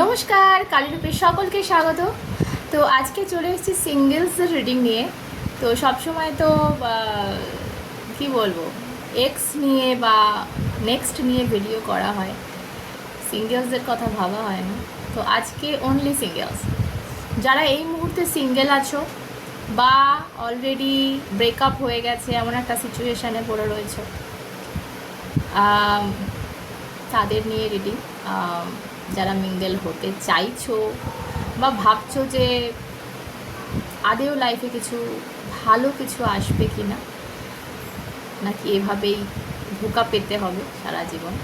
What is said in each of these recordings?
নমস্কার কালীরূপের সকলকে স্বাগত। তো আজকে চলে এসেছি সিঙ্গেলসের রিডিং নিয়ে। তো সবসময় তো কি বলব এক্স নিয়ে বা নেক্সট নিয়ে ভিডিও করা হয়। সিঙ্গেলসদের কথা ভাবা হয় না। তো আজকে অনলি সিঙ্গেলস যারা এই মুহূর্তে সিঙ্গেল আছো বা অলরেডি ব্রেকআপ হয়ে গেছে, এমন একটা সিচুয়েশানে পড়ে রয়েছে তাদের নিয়ে রিডিং যারা মিঙ্গেল হতে চাইছো বা ভাবছ যে আদেও লাইফে কিছু ভালো কিছু আসবে কি না নাকি এভাবেই ধোকা পেতে হবে সারা জীবন?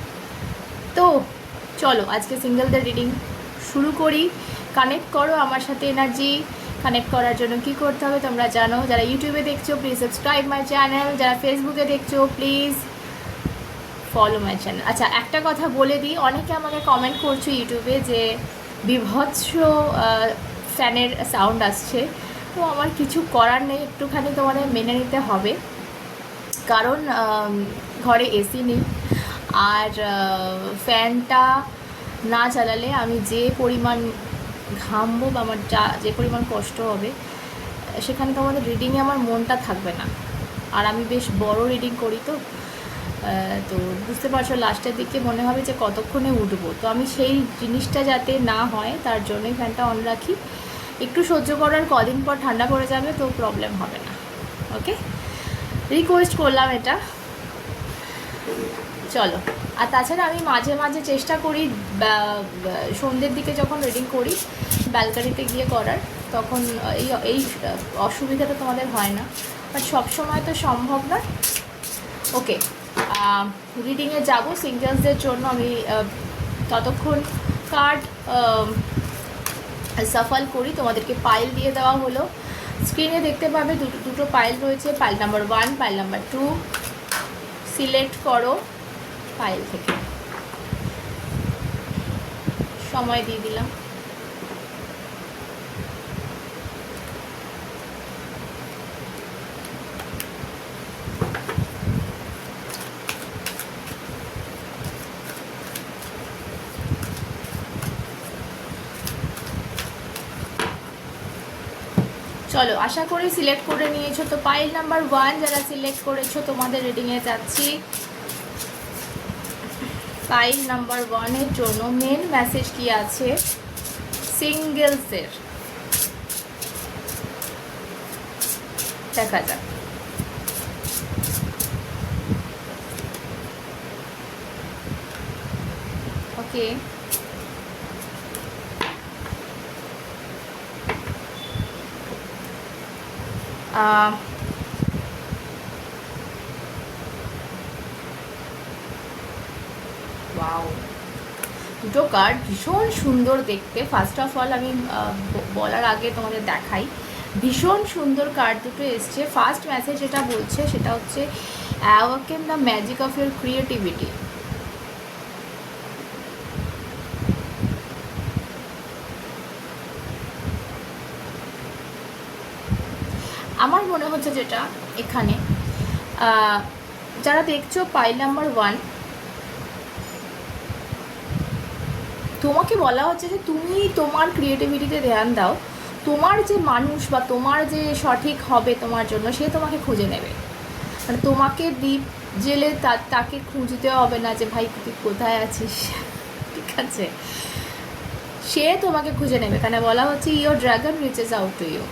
তো চলো, আজকে সিঙ্গেলদের রিডিং শুরু করি। কানেক্ট করো আমার সাথে এনার্জি কানেক্ট করার জন্য কি করতে হবে তোমরা জানো। যারা ইউটিউবে দেখছ প্লিজ সাবস্ক্রাইব মাই চ্যানেল যারা ফেসবুকে দেখছ প্লিজ ফলো মাই চ্যানেল আচ্ছা একটা কথা বলে দিই, অনেকে আমাকে কমেন্ট করছ ইউটিউবে যে বিভৎস ফ্যানের সাউন্ড আসছে। তো আমার কিছু করার নেই, একটুখানি তোমাদের মেনে নিতে হবে। কারণ ঘরে এসি নেই। আর ফ্যানটা না চালালে আমি যে পরিমাণ ঘামবো বা আমার যা, যে পরিমাণ কষ্ট হবে, সেখানে তোমাদের রিডিংয়ে আমার মনটা থাকবে না। আর আমি বেশ বড় রিডিং করি তো। তো বুঝতে পারছ, লাস্টের দিকে মনে হবে যে কতক্ষণে উঠবো। তো আমি সেই জিনিসটা যাতে না হয়, তার জন্যই ফ্যানটা অন রাখি। একটু সহ্য করার কদিন পর ঠান্ডা পড়ে যাবে, তো প্রবলেম হবে না। ওকে রিকোয়েস্ট করলাম এটা। চলো। আর তাছাড়া আমি মাঝে মাঝে চেষ্টা করি সন্ধ্যের দিকে যখন রিডিং করি ব্যালকানিতে গিয়ে করার, তখন এই এই অসুবিধাটা তোমাদের হয় না। বাট সবসময় তো সম্ভব না। ওকে রিডিংয়ে যাব। সিঙ্গেলসদের জন্য আমি ততক্ষণ কার্ড সাফল করি। তোমাদেরকে পাইল দিয়ে দেওয়া হলো। স্ক্রিনে দেখতে পাবে দুটো দুটো পাইল রয়েছে। Pile number one pile number two select করো পাইল থেকে। সময় দিয়ে দিলাম। চলো, আশা করি সিলেক্ট করে নিয়েছো। তো পাইল নাম্বার ওয়ান যারা সিলেক্ট করেছ, তোমাদের রিডিংয়ে যাচ্ছি। পাইল নাম্বার ওয়ানের জন্য মেন মেসেজ কি আছে? সিঙ্গেলসের দেখা যাক। Okay wow. দুটো কার্ড ভীষণ সুন্দর দেখতে। ফার্স্ট অফ অল আমি বলার আগে তোমাদের দেখাই। ভীষণ সুন্দর কার্ড দুটো এসছে। ফার্স্ট মেসেজ যেটা বলছে সেটা হচ্ছে awaken the magic of your creativity আমার মনে হচ্ছে যেটা এখানে যারা দেখছ পাইল নাম্বার ওয়ান তোমাকে বলা হচ্ছে যে তুমি তোমার ক্রিয়েটিভিটিতে ধ্যান দাও, তোমার যে মানুষ বা তোমার যে সঠিক হবে তোমার জন্য, সে তোমাকে খুঁজে নেবে। মানে তোমাকে দ্বীপ জেলে তাকে খুঁজতে হবে না যে ভাই তুই কোথায় আছিস? ঠিক আছে? সে তোমাকে খুঁজে নেবে। কেন? বলা হচ্ছে your dragon reaches out to you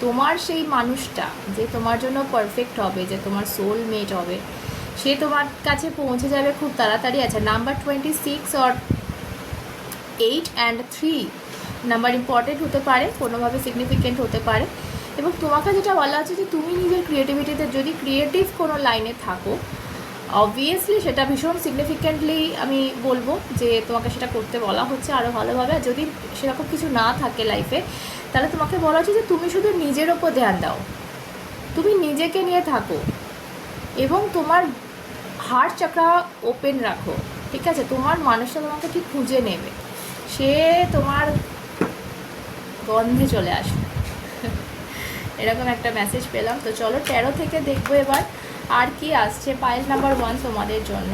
তোমার সেই মানুষটা যে তোমার জন্য পারফেক্ট হবে, যে তোমার সোল মেট হবে, সে তোমার কাছে পৌঁছে যাবে খুব তাড়াতাড়ি আছে। Number twenty six or eight and three number important হতে পারে, কোনোভাবে সিগনিফিকেন্ট হতে পারে। এবং তোমাকে যেটা বলা হচ্ছে যে তুমি নিজের ক্রিয়েটিভিটিতে যদি ক্রিয়েটিভ কোনো লাইনে থাকো অবভিয়াসলি সেটা ভীষণ সিগনিফিকেন্টলি আমি বলব যে তোমাকে সেটা করতে বলা হচ্ছে আরও ভালোভাবে। আর যদি সেরকম কিছু না থাকে লাইফে তাহলে তোমাকে বলা হচ্ছে যে তুমি শুধু নিজের ওপর ধ্যান দাও। তুমি নিজেকে নিয়ে থাকো এবং তোমার হার্ট চাকরা ওপেন রাখো, ঠিক আছে? তোমার মানুষটা তোমাকে ঠিক খুঁজে নেবে। সে তোমার গন্ধে চলে আসবে। এরকম একটা মেসেজ পেলাম। তো চলো তেরো থেকে দেখব এবার আর কি আসছে। পাইল নাম্বার ওয়ান তোমাদের জন্য।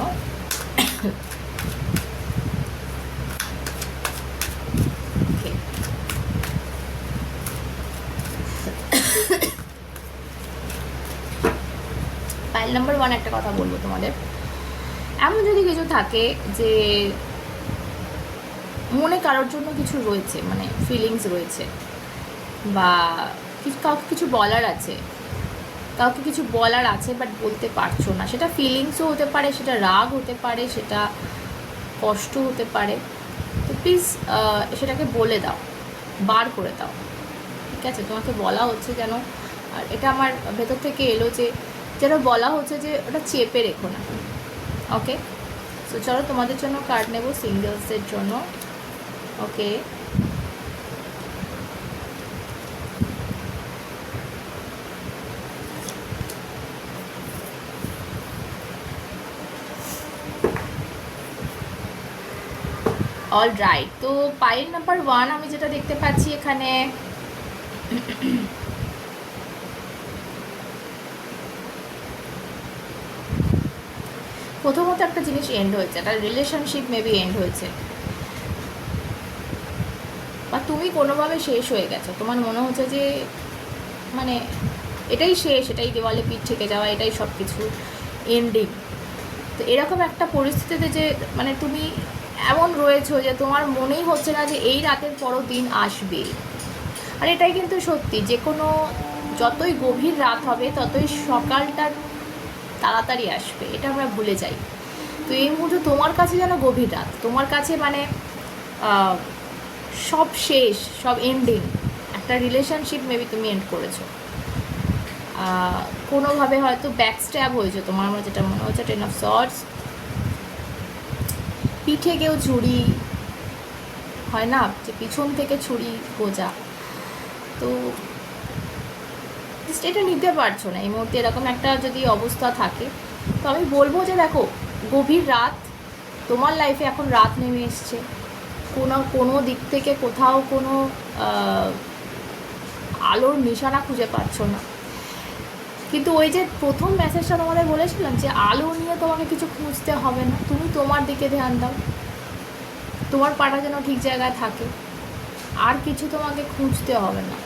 নাম্বার ওয়ান একটা কথা বলব তোমাদের। এমন যদি কিছু থাকে যে মনে কারোর জন্য কিছু রয়েছে মানে ফিলিংস রয়েছে বা কাউকে কিছু বলার আছে, কাউকে কিছু বলার আছে বাট বলতে পারছ না, সেটা ফিলিংসও হতে পারে, সেটা রাগ হতে পারে, সেটা কষ্ট হতে পারে, তো প্লিজ সেটাকে বলে দাও, বার করে দাও। ঠিক আছে? তোমাকে বলা হচ্ছে যেন, আর এটা আমার ভেতর থেকে এলো যে যেন বলা হচ্ছে যে ওটা চেপে রেখো না। ওকে তো চলো তোমাদের জন্য কার্ড নেব সিঙ্গেলসের জন্য। ওকে অল রাইট তো পাইল নাম্বার ওয়ান আমি যেটা দেখতে পাচ্ছি এখানে। প্রথমত একটা জিনিস এন্ড হয়েছে, একটা রিলেশনশিপ মেবি এন্ড হয়েছে। বা তুমি কোনোভাবে শেষ হয়ে গেছো, তোমার মনে হচ্ছে যে মানে এটাই শেষ, এটাই দেওয়ালে পিঠ থেকে যাওয়া, এটাই সব কিছু এন্ডিং তো এরকম একটা পরিস্থিতিতে যে মানে তুমি এমন রয়েছো যে তোমার মনেই হচ্ছে না যে এই রাতের পরও দিন আসবে। আর এটাই কিন্তু সত্যি যে কোনো যতই গভীর রাত হবে, ততই সকালটা তাড়াতাড়ি আসবে, এটা আমরা ভুলে যাই। তো এই মুহূর্তে তোমার কাছে যেন গভীর রাত, তোমার কাছে মানে সব শেষ, সব এন্ডিং একটা রিলেশনশিপ মেবি তুমি এন্ড করেছ। কোনোভাবে হয়তো ব্যাক স্ট্যাব হয়েছে, তোমার আমার যেটা মনে হচ্ছে টেন অফ শর্টস পিঠে কেউ ছুরি হয় না? যে পিছন থেকে ছুরি গোজা। তো just এটা নিতে পারছ না, এই মুহূর্তে এরকম একটা যদি অবস্থা থাকে, তো আমি বলব যে দেখো, গভীর রাত, তোমার লাইফে এখন রাত নেমে এসছে। কোনো কোনো দিক থেকে কোথাও কোনো আলোর নিশানা খুঁজে পাচ্ছ না। কিন্তু ওই যে প্রথম মেসেজটা তোমাদের বলেছিলাম যে আলো নিয়ে তোমাকে কিছু খুঁজতে হবে না, তুমি তোমার দিকে ধ্যান দাও। তোমার পাটা যেন ঠিক জায়গায় থাকে। আর কিছু তোমাকে খুঁজতে হবে না।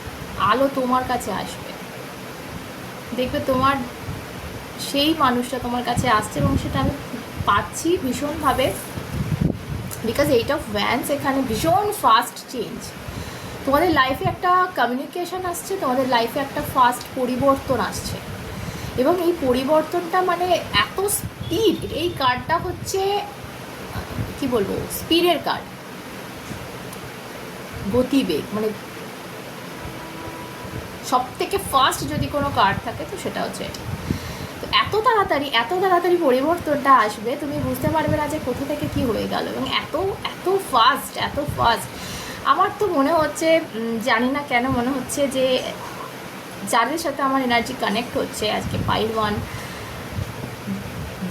আলো তোমার কাছে আসবে। দেখবে তোমার সেই মানুষটা তোমার কাছে আসছে এবং সেটা আমি পাচ্ছি ভীষণভাবে বিকজ এইট অফ ভ্যান্স এখানে ভীষণ ফাস্ট চেঞ্জ তোমাদের লাইফে একটা কমিউনিকেশন আসছে, তোমাদের লাইফে একটা ফাস্ট পরিবর্তন আসছে। এবং এই পরিবর্তনটা মানে এত স্পিড এই কার্ডটা হচ্ছে, কি বলব স্পিডের কার্ড গতিবেগ মানে সব থেকে ফার্স্ট যদি কোনো কার্ড থাকে তো সেটা হচ্ছে এটা। তো এত তাড়াতাড়ি এত তাড়াতাড়ি পরিবর্তনটা আসবে, তুমি বুঝতে পারবে না যে কোথা থেকে কি হয়ে গেল এবং এত এত ফাস্ট এত ফাস্ট আমার তো মনে হচ্ছে জানি না কেন মনে হচ্ছে যে যাদের সাথে আমার এনার্জি কানেক্ট হচ্ছে, আজকে পাইল ওয়ান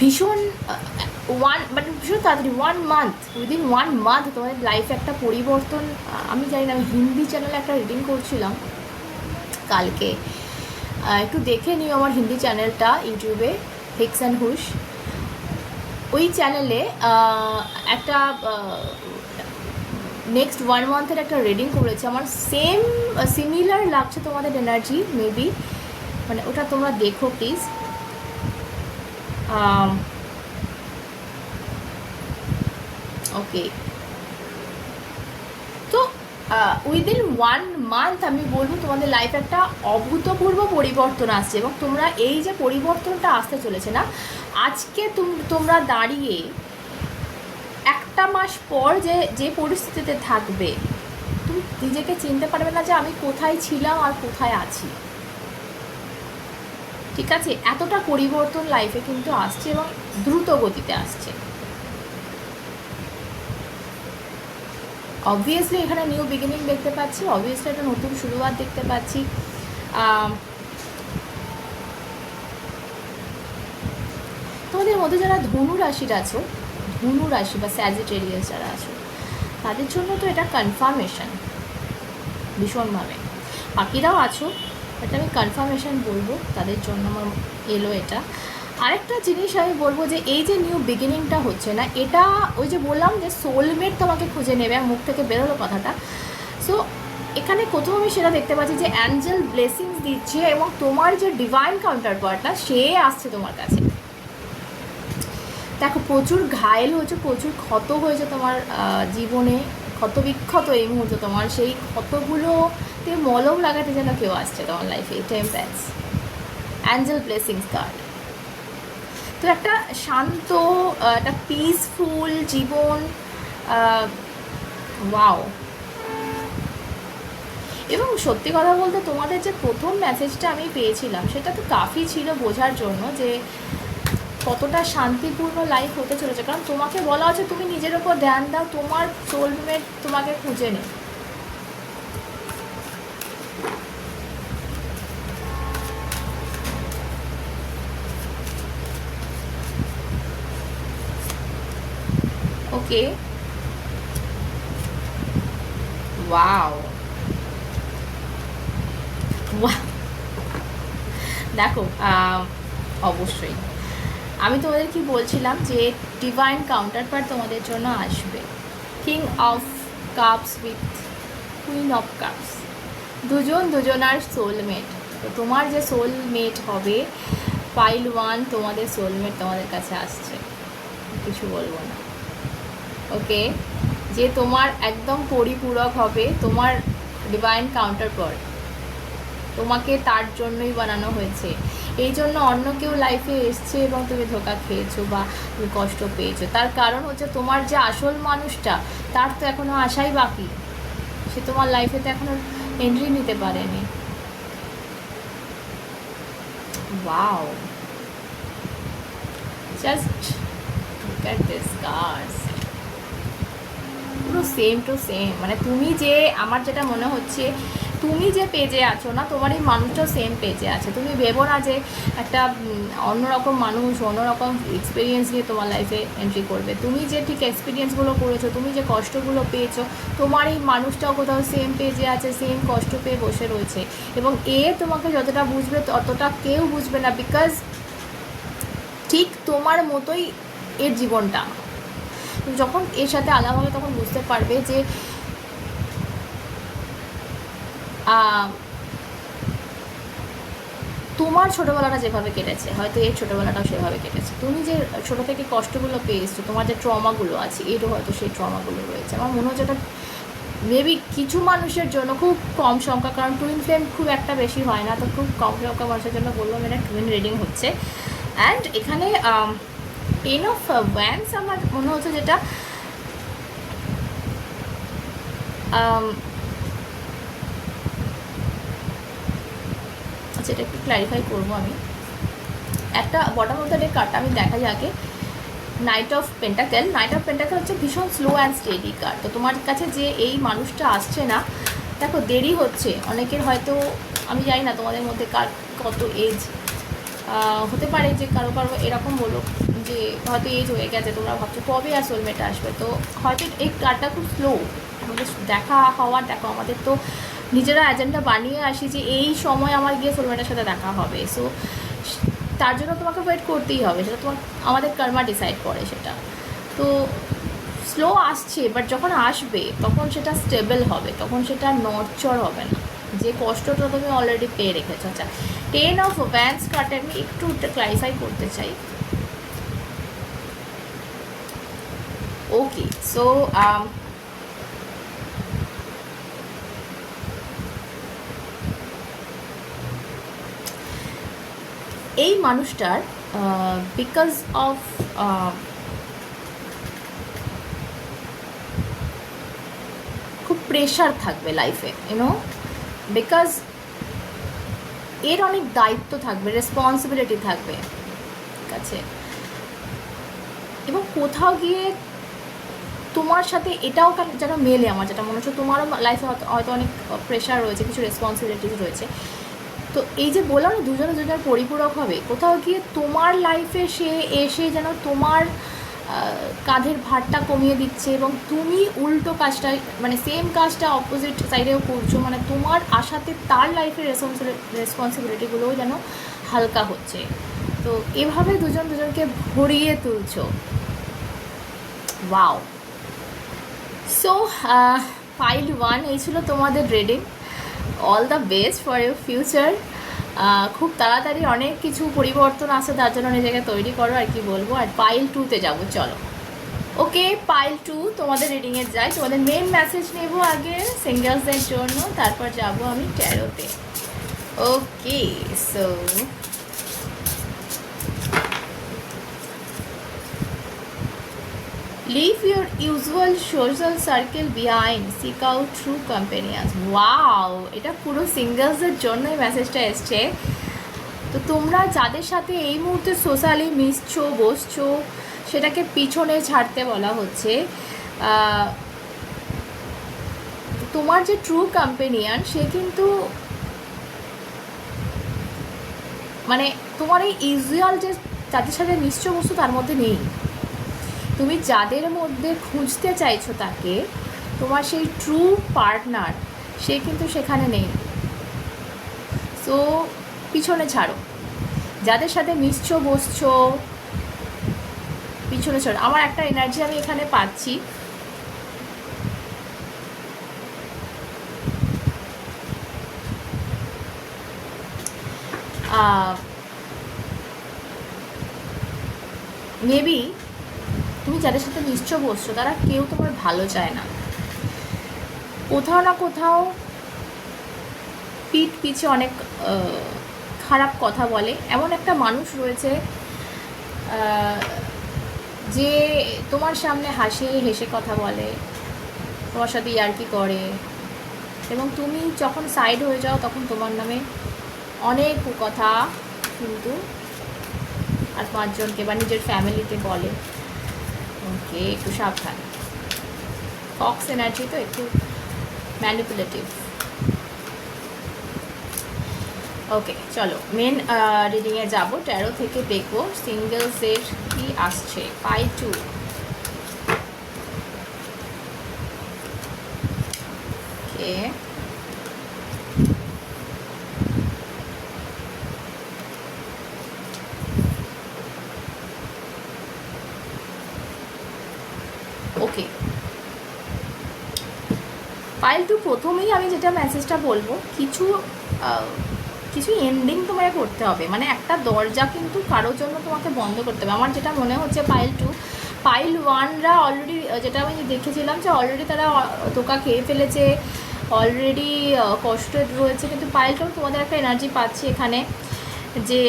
ভীষণ ওয়ান মানে ভীষণ তাড়াতাড়ি one month within one month তোমাদের লাইফে একটা পরিবর্তন আমি জানি না, আমি হিন্দি চ্যানেলে একটা রিডিং করছিলাম কালকে। একটু দেখে নিও আমার হিন্দি চ্যানেলটা, ইউটিউবে, হিক্স অ্যান্ড হুশ। ওই চ্যানেলে একটা নেক্সট ওয়ান মান্থের একটা রিডিং করেছে। আমার সেম সিমিলার লাগছে তোমাদের এনার্জি মেবি মানে ওটা তোমরা দেখো please okay within one month আমি বলব তোমাদের লাইফ একটা অভূতপূর্ব পরিবর্তন আসছে এবং তোমরা এই যে পরিবর্তনটা আসতে চলেছে না, আজকে তুম- তোমরা দাঁড়িয়ে একটা মাস পর যে যে পরিস্থিতিতে থাকবে, তুমি নিজেকে চিনতে পারবে না যে আমি কোথায় ছিলাম আর কোথায় আছি। ঠিক আছে? এতটা পরিবর্তন লাইফে কিন্তু আসছে এবং দ্রুত গতিতে আসছে। অবভিয়াসলি এখানে নিউ বিগিনিং দেখতে পাচ্ছি। অবভিয়াসলি একটা নতুন শুরুয়াত দেখতে পাচ্ছি। তোমাদের মধ্যে যারা ধনু রাশির আছো, ধনু রাশি বা স্যাজিটেরিয়াস যারা আছো, তাদের জন্য তো এটা কনফার্মেশন ভীষণভাবে বাকিরাও আছো এটা আমি কনফার্মেশন বলব, তাদের জন্য আমার এলো এটা। আরেকটা জিনিস আমি বলব যে এই যে নিউ বিগিনিংটা হচ্ছে না, এটা ওই যে বললাম যে সোলমেট তোমাকে খুঁজে নেবে, মুখ থেকে বেরোলো কথাটা। সো এখানে কোথাও আমি সেটা দেখতে পাচ্ছি যে অ্যাঞ্জেল ব্লেসিংস দিচ্ছে এবং তোমার যে ডিভাইন কাউন্টার পার্টটা সে আসছে তোমার কাছে। দেখো, প্রচুর ঘায়েল হয়েছে, প্রচুর ক্ষত হয়েছে তোমার জীবনে। ক্ষত বিক্ষত এই মুহূর্তে তোমার, সেই ক্ষতগুলোতে মলম লাগাতে যেন কেউ আসছে তোমার লাইফে time temperance angel blessings card তো একটা শান্ত একটা পিসফুল জীবন ওয়াও এবং সত্যি কথা বলতে তোমাদের যে প্রথম মেসেজটা আমি পেয়েছিলাম, সেটা তো কাফি ছিল বোঝার জন্য যে কতটা শান্তিপূর্ণ লাইফ হতে চলেছে। কারণ তোমাকে বলা হচ্ছে তুমি নিজের ওপর ধ্যান দাও, তোমার সোলমেট তোমাকে খুঁজে নে ওকে। ওয়াও। দেখো অবশ্যই। আমি তোমাদের কি বলছিলাম যে ডিভাইন কাউন্টার পার্ট তোমাদের জন্য আসবে। King of cups with queen of cups দুজন দুজনার সোলমেট তো তোমার যে সোলমেট হবে পাইল ওয়ান তোমাদের সোলমেট তোমাদের কাছে আসছে। কিছু বলব না। ওকে? যে তোমার একদম পরিপূরক হবে তোমার ডিভাইন কাউন্টার পার্ট তোমাকে তার জন্যই বানানো হয়েছে। এই জন্য অন্য কেউ লাইফে এসছে এবং তুমি ধোকা খেয়েছো বা তুমি কষ্ট পেয়েছ। তার কারণ হচ্ছে তোমার যে আসল মানুষটা, তার তো এখনও আশাই বাকি। সে তোমার লাইফে তো এখনও এন্ট্রি নিতে পারেনি। লুক অ্যাট দিস কার্স পুরো সেম টু সেম মানে তুমি যে, আমার যেটা মনে হচ্ছে, তুমি যে পেজে আছো না, তোমার এই মানুষটাও সেম পেজে আছে। তুমি ভেবো না যে, একটা অন্যরকম মানুষ, অন্যরকম এক্সপিরিয়েন্স নিয়ে তোমার লাইফে এন্ট্রি করবে। তুমি যে ঠিক এক্সপিরিয়েন্সগুলো করেছ, তুমি যে কষ্টগুলো পেয়েছ, তোমার এই মানুষটাও কোথাও সেম পেজে আছে সেম কষ্ট পেয়ে বসে রয়েছে। এবং এ তোমাকে যতটা বুঝবে, ততটা কেউ বুঝবে না বিকজ ঠিক তোমার মতোই এর জীবনটা। যখন এর সাথে আলাদা হবে তখন বুঝতে পারবে যে তোমার ছোটোবেলাটা যেভাবে কেটেছে, হয়তো এর ছোটোবেলাটাও সেভাবে কেটেছে। তুমি যে ছোটো থেকে কষ্টগুলো পেয়েছ, তোমার যে ট্রমাগুলো আছে, এরও হয়তো সেই ট্রমাগুলো রয়েছে। আমার মনে হচ্ছে এটা মেবি কিছু মানুষের জন্য খুব কম সংখ্যা কারণ টুইন ফ্লেম খুব একটা বেশি হয় না। তো খুব কম সংখ্যা মানুষের জন্য বললাম, এটা টুইন রিডিং হচ্ছে। অ্যান্ড এখানে টেন অফ ওয়ান্স আমার মনে হচ্ছে যেটা আম, আচ্ছা একটু ক্ল্যারিফাই করব আমি। একটা বটম অফ দ্য ডে কার্ডটা আমি দেখা যাকে knight of pentacle knight of pentacle হচ্ছে ভীষণ স্লো অ্যান্ড স্টেডি কার্ড তো তোমার কাছে যে এই মানুষটা আসছে না দেখো দেরি হচ্ছে। অনেকের হয়তো আমি জানি না তোমাদের মধ্যে কার কত এজ হতে পারে যে কারও কারও এরকম বলো যে হয়তো এজ হয়ে গেছে, তোমরা ভাবছ কবে আর সোলমেট আসবে? তো হয়তো এই কার্ডটা খুব স্লো আমাদের দেখা হওয়ার দেখো, আমাদের তো নিজেরা এজেন্ডা বানিয়ে আসি যে এই সময় আমার গিয়ে সোলমেটের সাথে দেখা হবে। সো তার জন্য তোমাকে ওয়েট করতেই হবে, সেটা তোমার, আমাদের কর্মা ডিসাইড করে সেটা। তো স্লো আসছে বাট যখন আসবে, তখন সেটা স্টেবল হবে, তখন সেটা নরচর হবে না। যে কষ্টটা তুমি অলরেডি পেয়ে রেখেছো। আচ্ছা টেন অফ ভ্যান্স কার্টে আমি একটু ক্লারিফাই করতে চাই। ওকে সো এই মানুষটার বিকজ অফ খুব প্রেশার থাকবে লাইফে ইউনো বিকজ এর অনেক দায়িত্ব থাকবে রেসপন্সিবিলিটি থাকবে, ঠিক আছে? এবং কোথাও গিয়ে তোমার সাথে এটাও যেন মেলে আমার, যেটা মনে হচ্ছে তোমারও লাইফে হয়তো অনেক প্রেশার রয়েছে, কিছু রেসপন্সিবিলিটিস রয়েছে। তো এই যে বললাম না, দুজনে দুজনের পরিপূরক হবে, কোথাও গিয়ে তোমার লাইফে সে এসে যেন তোমার কাঁধের ভারটা কমিয়ে দিচ্ছে এবং তুমি উল্টো কাজটা মানে সেম কাজটা অপোজিট সাইডেও করছ মানে তোমার আশাতে তার লাইফের রেসপন্সিবিলিটিগুলোও যেন হালকা হচ্ছে। তো এভাবে দুজন দুজনকে ভরিয়ে তুলছো। ওয়াও সো ফাইল ওয়ান এই ছিল তোমাদের reading all the best for your future খুব তাড়াতাড়ি অনেক কিছু পরিবর্তন আসে, তার জন্য নিজেকে তৈরি করো, আর কি বলব? আর পাইল টুতে যাব, চলো। ওকে পাইল টু তোমাদের রিডিংয়ে যাই। তোমাদের মেন মেসেজ নেব আগে সিঙ্গেলসদের জন্য। তারপর যাব আমি ট্যারোতে okay so Leave your usual social circle behind. Seek out true companions. Wow এটা পুরো সিঙ্গেলসের জন্যই মেসেজটা এসছে তো তোমরা যাদের সাথে এই মুহূর্তে সোশ্যালি মিশছো, বসছো, সেটাকে পিছনে ছাড়তে বলা হচ্ছে তোমার যে ট্রু কম্পেনিয়ান সে কিন্তু মানে তোমার এই ইউজুয়াল যে যাদের সাথে মিশছো বস্তু তার মধ্যে নেই তুমি যাদের মধ্যে খুঁজতে চাইছো তাকে, তোমার সেই ট্রু পার্টনার সে কিন্তু সেখানে নেই। সো পিছনে ছাড়ো। যাদের সাথে মিশছো, বসছো, পিছনে ছাড়ো। আমার একটা এনার্জি আমি এখানে পাচ্ছি। মেবি তুমি যাদের সাথে মিশছো বসছো, তারা কেউ তোমার ভালো চায় না। কোথাও না কোথাও পিঠ পিছে অনেক খারাপ কথা বলে। এমন একটা মানুষ রয়েছে যে তোমার সামনে হাসি, হেসে কথা বলে, তোমার সাথে ইয়ার্কি করে। এবং তুমি যখন সাইড হয়ে যাও, তখন তোমার নামে অনেক কথা কিন্তু আর পাঁচজনকে বা নিজের ফ্যামিলিতে বলে। ওকে একটু সাবধান। ফক্স এনার্জি তো একটু ম্যানিপুলেটিভ ওকে চলো মেন রিডিংয়ে যাব। ট্যারো থেকে দেখব সিঙ্গেলসের কি আসছে? Pile two okay pile two প্রথমেই আমি যেটা মেসেজটা বলব, কিছু কিছু এন্ডিং তোমাকে করতে হবে। মানে একটা দরজা কিন্তু কারোর জন্য তোমাকে বন্ধ করতে হবে। আমার যেটা মনে হচ্ছে পাইল টু পাইল ওয়ানরা অলরেডি যেটা আমি দেখেছিলাম যে অলরেডি তারা ধোকা খেয়ে ফেলেছে অলরেডি কষ্টে রয়েছে, কিন্তু পাইল টু তোমাদের একটা এনার্জি পাচ্ছি এখানে যে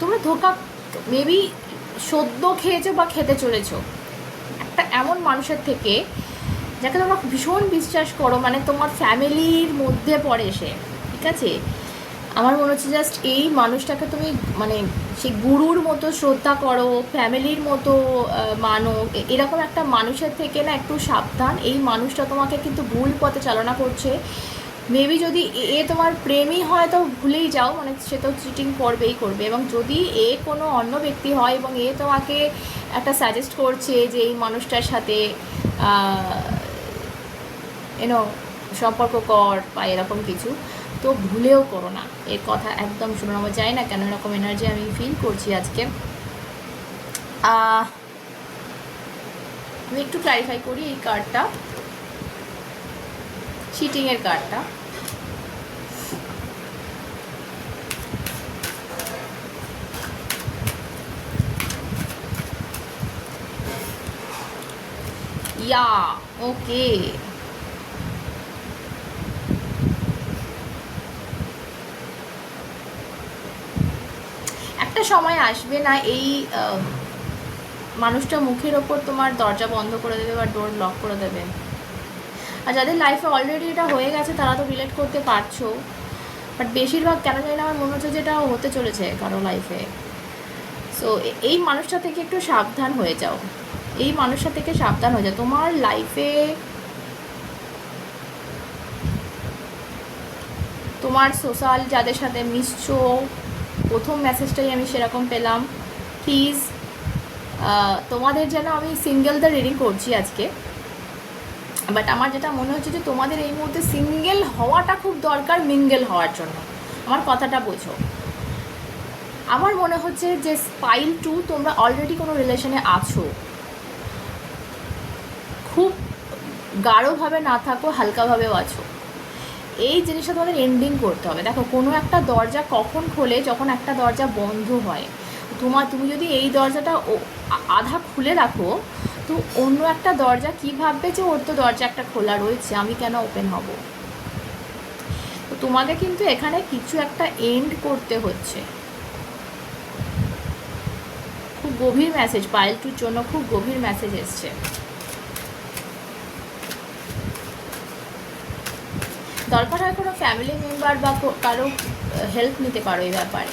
তোমরা ধোকা মেবি সদ্য খেয়েছো বা খেতে চলেছো। একটা এমন মানুষের থেকে যাকে তোমরা ভীষণ বিশ্বাস করো মানে তোমার ফ্যামিলির মধ্যে পড়ে সে, ঠিক আছে? আমার মনে হচ্ছে জাস্ট এই মানুষটাকে তুমি মানে সেই গুরুর মতো শ্রদ্ধা করো, ফ্যামিলির মতো মানো এরকম একটা মানুষের থেকে না একটু সাবধান। এই মানুষটা তোমাকে কিন্তু ভুল পথে চালনা করছে। মেবি যদি এ তোমার প্রেমই হয় তো ভুলেই যাও মানে সে তো চিটিং করবেই করবে। এবং যদি এ কোনো অন্য ব্যক্তি হয় এবং এ তোমাকে একটা সাজেস্ট করছে যে এই মানুষটার সাথে এনো সম্পর্ক কর বা এরকম কিছু, তো ভুলেও করো না। এর কথা একদম শুনে নেওয়া যায় না, কেন এরকম এনার্জি আমি ফিল করছি আজকে। আমি একটু ক্লারিফাই করি এই কার্ডটা চিটিংয়ের কার্ডটা ইয়া ওকে একটা সময় আসবে না, এই মানুষটা মুখের ওপর তোমার দরজা বন্ধ করে দেবে বা ডোর লক করে দেবে। আর যাদের লাইফে অলরেডি এটা হয়ে গেছে, তারা তো রিলেট করতে পারছ। বাট বেশিরভাগ কেন জানি না, আমার মনে হচ্ছে যে এটা হতে চলেছে কারও লাইফে সো এই মানুষটা থেকে একটু সাবধান হয়ে যাও। এই মানুষটা থেকে সাবধান হয়ে যাও। তোমার লাইফে তোমার সোশ্যাল যাদের সাথে মিশছো প্রথম মেসেজটাই আমি সেরকম পেলাম। প্লিজ তোমাদের যেন আমি সিঙ্গেলদের রিডিং করছি আজকে। বাট আমার যেটা মনে হচ্ছে যে তোমাদের এই মুহূর্তে সিঙ্গেল হওয়াটা খুব দরকার মিঙ্গেল হওয়ার জন্য। আমার কথাটা বোঝো। আমার মনে হচ্ছে যে স্পাইল টু তোমরা অলরেডি কোনো রিলেশনে আছো। খুব গাঢ়ভাবে না থাকো, হালকাভাবেও আছো। এই জিনিসটা তোমাদের এন্ডিং করতে হবে। দেখো, কোনো একটা দরজা কখন খোলে যখন একটা দরজা বন্ধ হয়? তোমার, তুমি যদি এই দরজাটা আধা খুলে রাখো, তো অন্য একটা দরজা কী ভাববে যে, ওর তো দরজা একটা খোলা রয়েছে, আমি কেন ওপেন হব? তো তোমাকে কিন্তু এখানে কিছু একটা এন্ড করতে হচ্ছে। খুব গভীর মেসেজ পায়েল টুর জন্য খুব গভীর মেসেজ এসছে। দরকার হয় কোনো ফ্যামিলি মেম্বার বা কারও হেল্প নিতে পারো এই ব্যাপারে।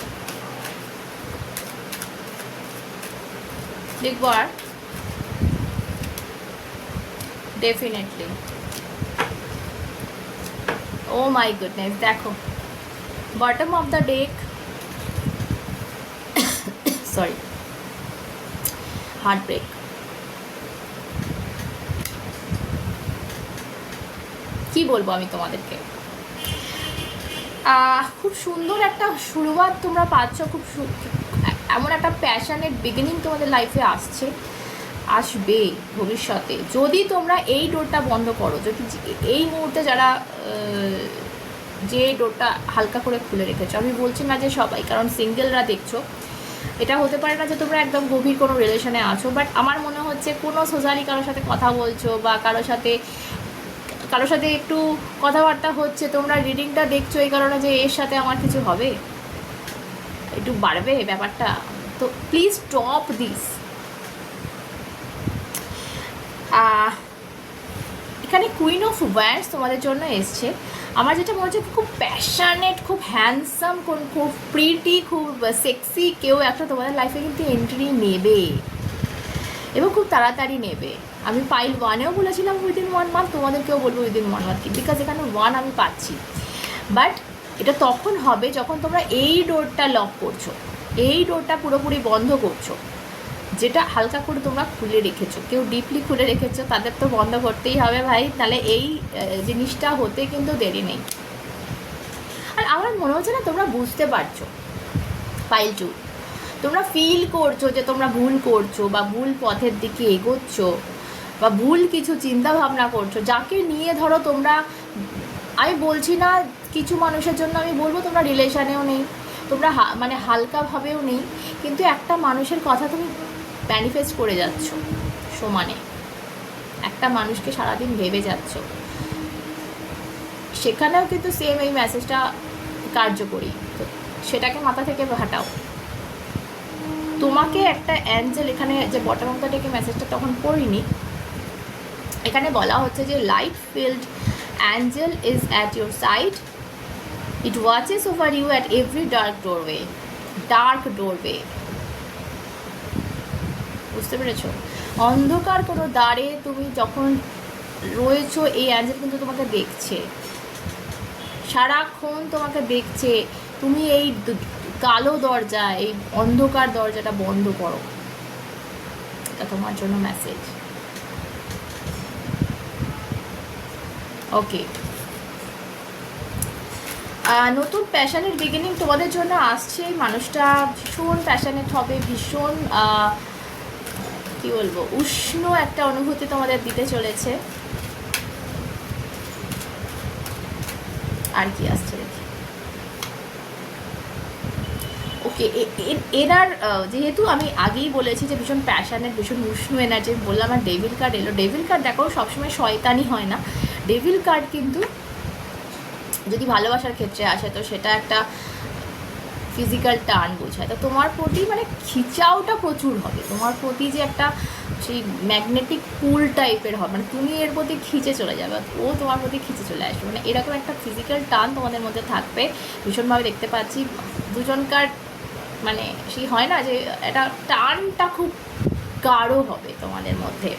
দেখব আর। ডেফিনেটলি ও মাই গুডনেস দেখো। Bottom of the deck sorry heart break কি বলব আমি তোমাদেরকে? খুব সুন্দর একটা শুরুয়াত তোমরা পাচ্ছ, খুব এমন একটা প্যাশনের বিগিনিং তোমাদের লাইফে আসছে, আসবে ভবিষ্যতে। যদি তোমরা এই ডোরটা বন্ধ করো, যদি এই মুহূর্তে যারা যে ডোরটা হালকা করে খুলে রেখেছো, আমি বলছি না যে সবাই, কারণ সিঙ্গেলরা দেখছ, এটা হতে পারে না যে তোমরা একদম গভীর কোনো রিলেশনে আছো বাট আমার মনে হচ্ছে কোনো সোশ্যালি কারোর সাথে কথা বলছো বা কারোর সাথে কারোর সাথে একটু কথাবার্তা হচ্ছে, তোমরা রিডিংটা দেখছ এই কারণে যে এর সাথে আমার কিছু হবে? একটু বাড়বে ব্যাপারটা? তো প্লিজ স্টপ দিস এখানে কুইন অফ ওয়ার্স তোমাদের জন্য এসছে। আমার যেটা মনে হচ্ছে খুব প্যাশনেট খুব হ্যান্ডসাম কোন খুব প্রিটি খুব সেক্সি কেউ একটা তোমাদের লাইফে কিন্তু এন্ট্রি নেবে। এবং খুব তাড়াতাড়ি নেবে। আমি পাইল ওয়ানেও বলেছিলাম উইদিন ওয়ান মান্থ তোমাদেরকেও বলব উইদিন ওয়ান মান্থ বিকজ এখানে ওয়ান আমি পাচ্ছি। বাট এটা তখন হবে যখন তোমরা এই ডোরটা লক করছ। এই ডোরটা পুরোপুরি বন্ধ করছ। যেটা হালকা করে তোমরা খুলে রেখেছো। কেউ ডিপলি খুলে রেখেছো, তাদের তো বন্ধ করতেই হবে ভাই। তাহলে এই জিনিসটা হতে কিন্তু দেরি নেই। আর আমার মনে হচ্ছে না তোমরা বুঝতে পারছ। ফাইল টু তোমরা ফিল করছ যে তোমরা ভুল করছ বা ভুল পথের দিকে এগোচ্ছ বা ভুল কিছু চিন্তা ভাবনা করছ, যাকে নিয়ে ধরো তোমরা, আমি বলছি না কিছু মানুষের জন্য আমি বলব তোমরা রিলেশানেও নেই, তোমরা মানে হালকাভাবেও নেই, কিন্তু একটা মানুষের কথা তুমি ম্যানিফেস্ট করে যাচ্ছ সমানে। একটা মানুষকে সারাদিন ভেবে যাচ্ছ। সেখানেও কিন্তু সেম এই মেসেজটা কার্যকরী। তো সেটাকে মাথা থেকে হাঁটাও। তোমাকে একটা অ্যাঞ্জেল এখানে যে বটম অফ দ্য ডেকে মেসেজটা তখন পড়িনি এখানে বলা হচ্ছে যে light field angel is at your side it watches over you at every dark doorway dark doorway বুঝতে পেরেছ? অন্ধকার কোনো দ্বারে তুমি যখন রয়েছো, এই অ্যাঞ্জেল কিন্তু তোমাকে দেখছে। সারাক্ষণ তোমাকে দেখছে। তুমি এই কালো দরজা, এই অন্ধকার দরজাটা বন্ধ করো। এটা তোমার জন্য মেসেজ ওকে নতুন প্যাশনের বিগিনিং তোমাদের জন্য আসছে। মানুষটা ভীষণ প্যাশনেট হবে, ভীষণ কি বলব, উষ্ণ একটা অনুভূতি তোমাদের দিতে চলেছে। আর কি আসছে দেখি ওকে এনার যেহেতু আমি আগেই বলেছি যে ভীষণ প্যাশনেট ভীষণ উষ্ণ এনার্জি বললাম আর ডেভিল কার্ড এলো। ডেভিল কার্ড দেখো, সবসময় শয়তানি হয় না। ডেভিল কার্ড কিন্তু যদি ভালোবাসার ক্ষেত্রে আসে, তো সেটা একটা ফিজিক্যাল টার্ন বোঝায়। তো তোমার প্রতি মানে খিচাওটা প্রচুর হবে। তোমার প্রতি যে একটা সেই ম্যাগনেটিক পুল টাইপের হবে মানে তুমি এর প্রতি খিচে চলে যাবে ও তোমার প্রতি খিচে চলে আসবে। মানে এরকম একটা ফিজিক্যাল টার্ন তোমাদের মধ্যে থাকবে। ভীষণভাবে দেখতে পাচ্ছি। দুজনকার মানে সেই হয় না যে এটা টার্নটা খুব গাঢ় হবে তোমাদের মধ্যে।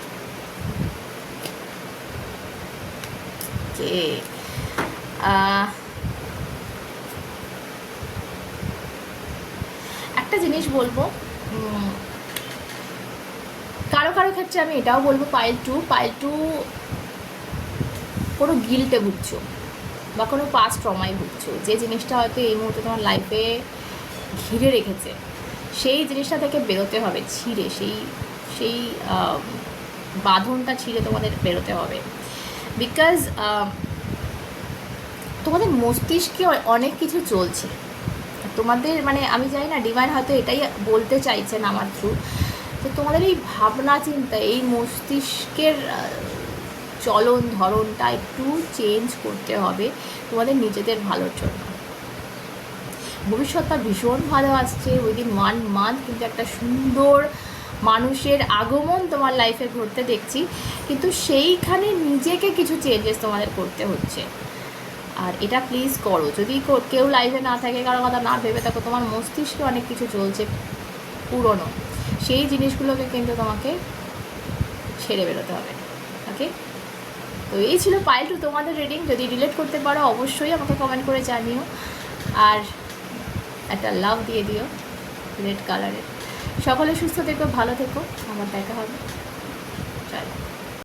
একটা জিনিস বলব কারও কারও ক্ষেত্রে আমি এটাও বলব পাইল টু পাইল টু কোনো গিল্টে ভুগছো বা কোনো পাস ট্রমায় ভুগছো, যে জিনিসটা হয়তো এই মুহূর্তে তোমার লাইফে ঘিরে রেখেছে। সেই জিনিসটা থেকে বেরোতে হবে, ছিঁড়ে, সেই সেই বাঁধনটা ছিঁড়ে তোমাদের বেরোতে হবে। বিকজ তোমাদের মস্তিষ্কে অনেক কিছু চলছে। তোমাদের মানে আমি জানি না ডিভাইন হয়তো এটাই বলতে চাইছেন আমার থ্রু তো তোমাদের এই ভাবনা, চিন্তা, এই মস্তিষ্কের চলন ধরনটা একটু চেঞ্জ করতে হবে তোমাদের নিজেদের ভালোর জন্য। ভবিষ্যৎটা ভীষণ ভালো আসছে উইদিন ওয়ান মান্থ কিন্তু একটা সুন্দর মানুষের আগমন তোমার লাইফে ঘটতে দেখছি। কিন্তু সেইখানে নিজেকে কিছু চেঞ্জেস তোমাদের করতে হচ্ছে। আর এটা প্লিজ করো, যদি কেউ লাইফে না থাকে, কারও কথা না ভেবে থাকো, তোমার মস্তিষ্কে অনেক কিছু চলছে পুরনো। সেই জিনিসগুলোকে কিন্তু তোমাকে ছেড়ে বেরোতে হবে ওকে তো এই ছিল পাইল টু তোমাদের রিডিং যদি রিলেট করতে পারো, অবশ্যই আমাকে কমেন্ট করে জানিও। আর একটা লাভ দিয়ে দিও রেড কালারের সকলে সুস্থ থেকো ভালো থেকো আমার দেখা হবে।